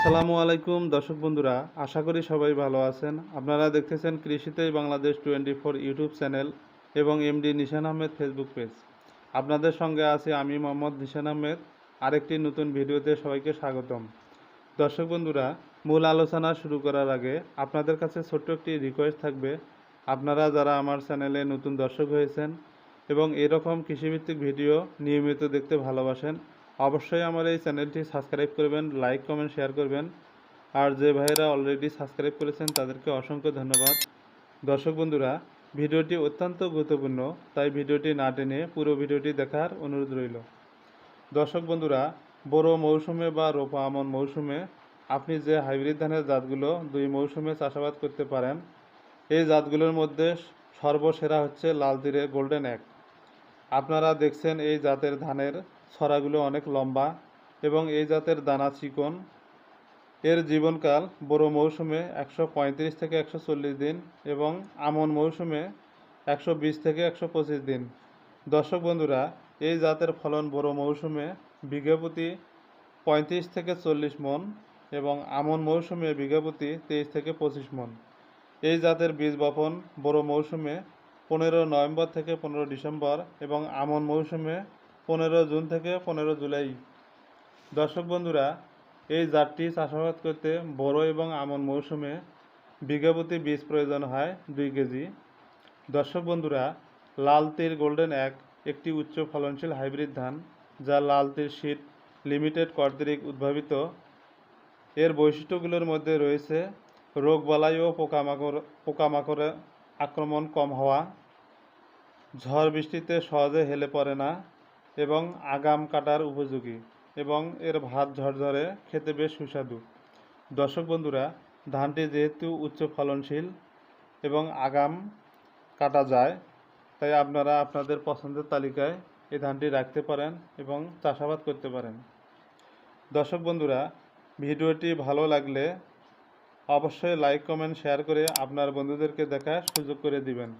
আসসালামু আলাইকুম, দর্শক বন্ধুরা, আশা করি সবাই ভালো আছেন। আপনারা দেখতেছেন কৃষিতেই Bangladesh twenty four YouTube channel এবং MD Nishan Ahmed Facebook page. আপনাদের সঙ্গে আছি আমি মোহাম্মদ নিশান আহমেদ। আরেকটি নতুন ভিডিওতে সবাইকে স্বাগতম। দর্শক বন্ধুরা, মূল আলোচনা শুরু করার আগে আপনাদের কাছে ছোট্ট একটি রিকোয়েস্ট থাকবে। আপনারা যারা আমার চ্যানেলে নতুন দর্শক হয়েছেন এবং এরকম কৃষিভিত্তিক ভিডিও নিয়মিত দেখতে ভালোবাসেন অবশ্যই আমার এই চ্যানেলটি সাবস্ক্রাইব করবেন লাইক কমেন্ট শেয়ার করবেন। আর যে ভাইয়েরা অলরেডি সাবস্ক্রাইব করেছেন, তাদেরকে অসংখ্য ধন্যবাদ। দর্শক বন্ধুরা, ভিডিওটি অত্যন্ত গুরুত্বপূর্ণ, তাই ভিডিওটি না টেনে পুরো ভিডিওটি দেখার অনুরোধ রইল। দর্শক বন্ধুরা, বড় মৌসুমে বা রোপা আমন মৌসুমে আপনি যে হাইব্রিড ধানের জাতগুলো দুই মৌসুমে চাষাবাদ করতে পারেন, এই জাতগুলোর মধ্যে সর্বসেরা হচ্ছে লাল তীরে গোল্ডেন এক। আপনারা দেখছেন এই জাতের ধানের ছড়াগুলো অনেক লম্বা এবং এই জাতের দানা চিকন। এর জীবনকাল বড় মৌসুমে একশো পঁয়ত্রিশ থেকে একশো চল্লিশ দিন এবং আমন মৌসুমে একশো বিশ থেকে একশো পঁচিশ দিন। দর্শক বন্ধুরা, এই জাতের ফলন বড় মৌসুমে বিঘাপতি পঁয়ত্রিশ থেকে চল্লিশ মন এবং আমন মৌসুমে বিঘাপতি তেইশ থেকে পঁচিশ মন। এই জাতের বীজ বপন বড় মৌসুমে পনেরো নভেম্বর থেকে পনেরো ডিসেম্বর এবং আমন মৌসুমে পনেরো জুন থেকে পনেরো জুলাই। দর্শক বন্ধুরা, এই জাতটি চাষাবাদ করতে বড় এবং আমন মৌসুমে বিঘা প্রতি বীজ প্রয়োজন হয় দুই কেজি। দর্শক বন্ধুরা, লাল তীর গোল্ডেন এক একটি উচ্চ ফলনশীল হাইব্রিড ধান, যা লাল তীর শীত লিমিটেড কর্তৃক উদ্ভাবিত। এর বৈশিষ্ট্যগুলোর মধ্যে রয়েছে রোগবালাই ও পোকামাকড়, পোকামাকড়ে আক্রমণ কম হওয়া। ঝড় বৃষ্টিতে সহজে হেলে পড়ে না। এবং আগাম কাটার উপযোগী এবং এর ভাত ঝরঝরে খেতে বেশ সুস্বাদু। দর্শক বন্ধুরা, ধানটি যেহেতু উচ্চ ফলনশীল এবং আগাম কাটা যায়, তাই আপনারা আপনাদের পছন্দের তালিকায় এই ধানটি রাখতে পারেন এবং চাষাবাদ করতে পারেন। দর্শক বন্ধুরা, ভিডিওটি ভালো লাগলে অবশ্যই লাইক, কমেন্ট, শেয়ার করে আপনার বন্ধুদেরকে দেখার সুযোগ করে দিবেন।